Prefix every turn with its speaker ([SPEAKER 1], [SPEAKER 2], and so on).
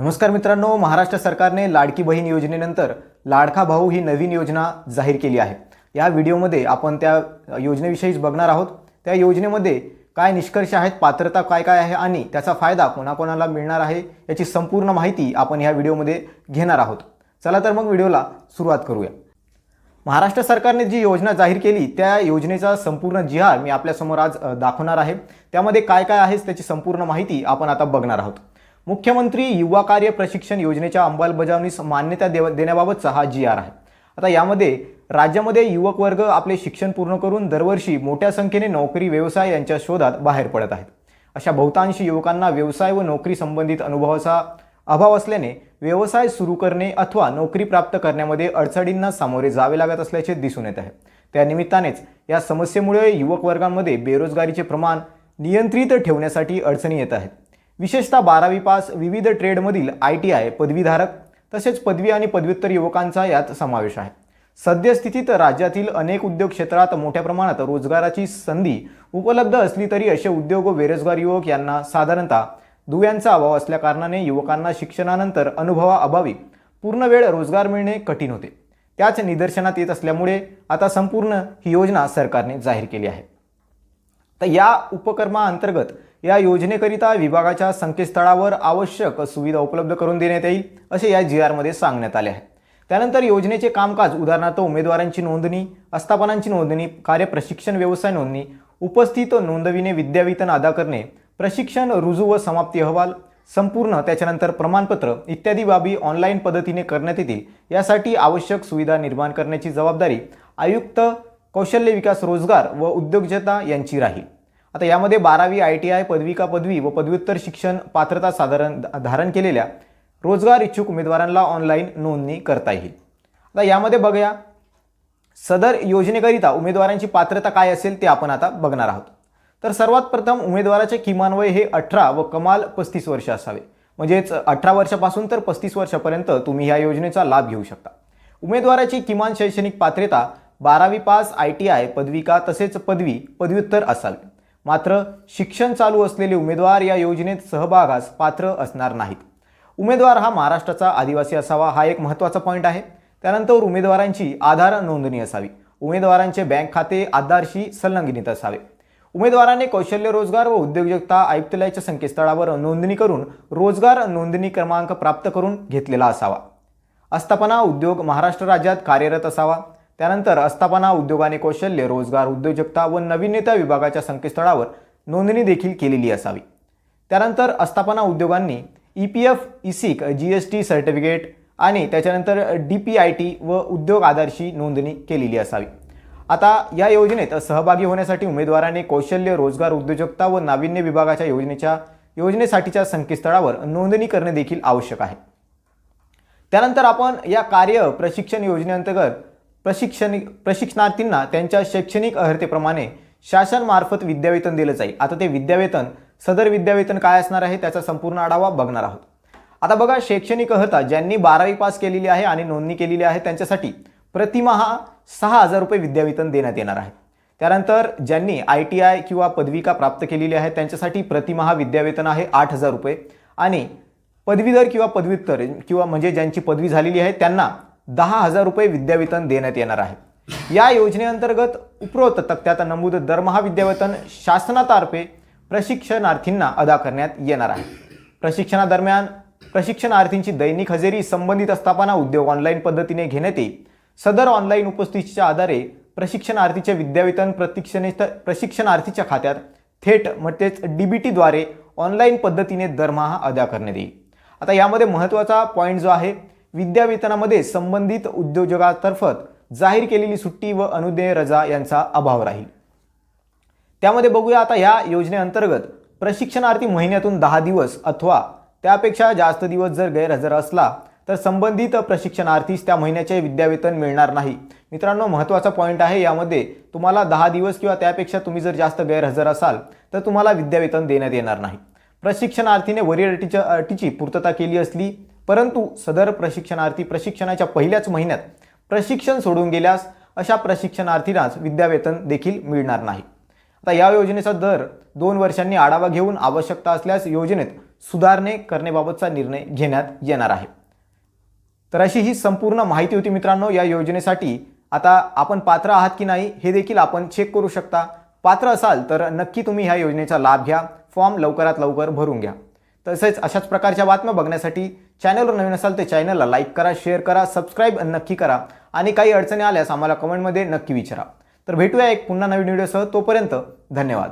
[SPEAKER 1] नमस्कार मित्रांनो महाराष्ट्र सरकारने लाडकी बहीण योजनेनंतर लाडका भाऊ ही नवीन योजना जाहीर केली आहे. या व्हिडिओमध्ये आपण त्या योजनेविषयीच बघणार आहोत. त्या योजनेमध्ये काय निष्कर्ष आहेत पात्रता काय काय आहे आणि त्याचा फायदा कोणाकोणाला मिळणार आहे याची संपूर्ण माहिती आपण ह्या व्हिडिओमध्ये घेणार आहोत. चला तर मग व्हिडिओला सुरुवात करूया. महाराष्ट्र सरकारने जी योजना जाहीर केली त्या योजनेचा संपूर्ण जिहार मी आपल्यासमोर आज दाखवणार आहे. त्यामध्ये काय काय आहे त्याची संपूर्ण माहिती आपण आता बघणार आहोत. मुख्यमंत्री युवा कार्य प्रशिक्षण योजनेच्या अंमलबजावणीस मान्यता देव देण्याबाबतचा हा जी आर आहे. आता यामध्ये राज्यामध्ये युवक वर्ग आपले शिक्षण पूर्ण करून दरवर्षी मोठ्या संख्येने नोकरी व्यवसाय यांच्या शोधात बाहेर पडत आहेत. अशा बहुतांशी युवकांना व्यवसाय व नोकरी संबंधित अनुभवाचा अभाव असल्याने व्यवसाय सुरू करणे अथवा नोकरी प्राप्त करण्यामध्ये अडचणींना सामोरे जावे लागत असल्याचे दिसून येत आहे. त्यानिमित्तानेच या समस्येमुळे युवक वर्गांमध्ये बेरोजगारीचे प्रमाण नियंत्रित ठेवण्यासाठी अडचणी येत आहेत. विशेषतः बारावी पास विविध ट्रेडमधील आय टी आय पदवीधारक तसेच पदवी आणि पदव्युत्तर युवकांचा यात समावेश आहे. सद्यस्थितीत राज्यातील अनेक उद्योग क्षेत्रात मोठ्या प्रमाणात रोजगाराची संधी उपलब्ध असली तरी असे उद्योग व बेरोजगार युवक यांना साधारणतः दुव्यांचा अभाव असल्याकारणाने युवकांना शिक्षणानंतर अनुभवाअभावी पूर्ण वेळ रोजगार मिळणे कठीण होते. त्याच निदर्शनात येत असल्यामुळे आता संपूर्ण ही योजना सरकारने जाहीर केली आहे. तर या उपक्रमाअंतर्गत या योजनेकरिता विभागाच्या संकेतस्थळावर आवश्यक सुविधा उपलब्ध करून देण्यात येईल असे या जी आरमध्ये सांगण्यात आले आहे. त्यानंतर योजनेचे कामकाज उदाहरणार्थ उमेदवारांची नोंदणी आस्थापनांची नोंदणी कार्यप्रशिक्षण व्यवसाय नोंदणी उपस्थित नोंदविणे विद्यावेतन अदा करणे प्रशिक्षण रुजू व समाप्ती अहवाल संपूर्ण त्याच्यानंतर प्रमाणपत्र इत्यादी बाबी ऑनलाईन पद्धतीने करण्यात येतील. यासाठी आवश्यक सुविधा निर्माण करण्याची जबाबदारी आयुक्त कौशल्य विकास रोजगार व उद्योजकता यांची राहील. आता यामध्ये बारावी आय टी आय पदविका पदवी व पदव्युत्तर शिक्षण पात्रता साधारण धारण केलेल्या रोजगार इच्छुक उमेदवारांना ऑनलाईन नोंदणी करता येईल. आता यामध्ये बघूया सदर योजनेकरिता उमेदवारांची पात्रता काय असेल ते आपण आता बघणार आहोत. तर सर्वात प्रथम उमेदवाराचे किमान वय हे अठरा व कमाल पस्तीस वर्ष असावे. म्हणजेच अठरा वर्षापासून तर पस्तीस वर्षापर्यंत तुम्ही ह्या योजनेचा लाभ घेऊ शकता. उमेदवाराची किमान शैक्षणिक पात्रता बारावी पास आय टी आय पदविका तसेच पदवी पदव्युत्तर असावी. मात्र शिक्षण चालू असलेले उमेदवार या योजनेत सहभागास पात्र असणार नाहीत. उमेदवार हा महाराष्ट्राचा आदिवासी असावा हा एक महत्त्वाचा पॉईंट आहे. त्यानंतर उमेदवारांची आधार नोंदणी असावी. उमेदवारांचे बँक खाते आधारशी संलग्नित असावे. उमेदवाराने कौशल्य रोजगार व उद्योजकता आयुक्तालयाच्या संकेतस्थळावर नोंदणी करून रोजगार नोंदणी क्रमांक प्राप्त करून घेतलेला असावा. आस्थापना उद्योग महाराष्ट्र राज्यात कार्यरत असावा. त्यानंतर आस्थापना उद्योगाने कौशल्य रोजगार उद्योजकता व नवीनता विभागाच्या संकेतस्थळावर नोंदणी देखील केलेली असावी. त्यानंतर आस्थापना उद्योगांनी E P F ESIC G S T certificate आणि त्याच्यानंतर डी पी आय टी व उद्योग आधारशी नोंदणी केलेली असावी. आता या योजनेत सहभागी होण्यासाठी उमेदवाराने कौशल्य रोजगार उद्योजकता व नाविन्य विभागाच्या योजनेच्या योजनेसाठीच्या संकेतस्थळावर नोंदणी करणे देखील आवश्यक आहे. त्यानंतर आपण या कार्य प्रशिक्षण योजनेअंतर्गत प्रशिक्षण प्रशिक्षणार्थींना त्यांच्या शैक्षणिक अर्हतेप्रमाणे शासनमार्फत विद्यावेतन दिलं जाईल. आता ते विद्यावेतन सदर विद्यावेतन काय असणार आहे त्याचा संपूर्ण आढावा बघणार आहोत. आता बघा शैक्षणिक अर्हता ज्यांनी बारावी पास केलेली आहे आणि नोंदणी केलेली आहे त्यांच्यासाठी प्रतिमहा सहा हजार रुपये विद्यावेतन देण्यात येणार आहे. त्यानंतर ज्यांनी आय टी आय किंवा पदविका प्राप्त केलेली आहे त्यांच्यासाठी प्रतिमहा विद्यावेतन आहे आठ हजार रुपये. आणि पदवीधर किंवा पदव्युत्तर किंवा म्हणजे ज्यांची पदवी झालेली आहे त्यांना दहा हजार रुपये विद्यावेतन देण्यात येणार आहे. या योजनेअंतर्गत उपरोक्त तक्त्यात नमूद दरमहा विद्यावेतन शासनातर्फे प्रशिक्षणार्थींना अदा करण्यात येणार आहे. प्रशिक्षणादरम्यान प्रशिक्षणार्थींची दैनिक हजेरी संबंधित आस्थापना उद्योग ऑनलाईन पद्धतीने घेण्यात येईल. सदर ऑनलाईन उपस्थितीच्या आधारे प्रशिक्षणार्थीचे विद्यावेतन प्रशिक्षण प्रशिक्षणार्थीच्या खात्यात थेट म्हणजेच डी बी टीद्वारे ऑनलाईन पद्धतीने दरमहा अदा करण्यात येईल. आता यामध्ये महत्त्वाचा पॉईंट जो आहे विद्यावेतनामध्ये संबंधित उद्योजकातर्फत जाहीर केलेली सुट्टी व अनुदेय रजा यांचा अभाव राहील. त्यामध्ये बघूया आता ह्या योजनेअंतर्गत प्रशिक्षणार्थी महिन्यातून दहा दिवस अथवा त्यापेक्षा जास्त दिवस जर गैरहजर असला तर संबंधित प्रशिक्षणार्थीस त्या महिन्याचे विद्यावेतन मिळणार नाही. मित्रांनो महत्त्वाचा पॉईंट आहे. यामध्ये तुम्हाला दहा दिवस किंवा त्यापेक्षा तुम्ही जर जास्त गैरहजर असाल तर तुम्हाला विद्यावेतन देण्यात येणार नाही. प्रशिक्षणार्थीने वरील अटीच्या अटीची पूर्तता केली असली परंतु सदर प्रशिक्षणार्थी प्रशिक्षणाच्या पहिल्याच महिन्यात प्रशिक्षण सोडून गेल्यास अशा प्रशिक्षणार्थींनाच विद्यावेतन देखील मिळणार नाही. आता या योजनेचा दर दोन वर्षांनी आढावा घेऊन आवश्यकता असल्यास योजनेत सुधारणे करण्याबाबतचा निर्णय घेण्यात येणार आहे. तर अशी ही संपूर्ण माहिती होती मित्रांनो या योजनेसाठी. आता आपण पात्र आहात की नाही हे देखील आपण चेक करू शकता. पात्र असाल तर नक्की तुम्ही ह्या योजनेचा लाभ घ्या. फॉर्म लवकरात लवकर भरून घ्या. तसेच अशाच प्रकारच्या बातम्या बघण्यासाठी चॅनलवर नवीन असाल तर चॅनलला लाईक करा शेअर करा सबस्क्राईब नक्की करा. आणि काही अडचणी आल्यास आम्हाला कमेंटमध्ये नक्की विचारा. तर भेटूया एक पुन्हा नवीन व्हिडिओसह तोपर्यंत धन्यवाद.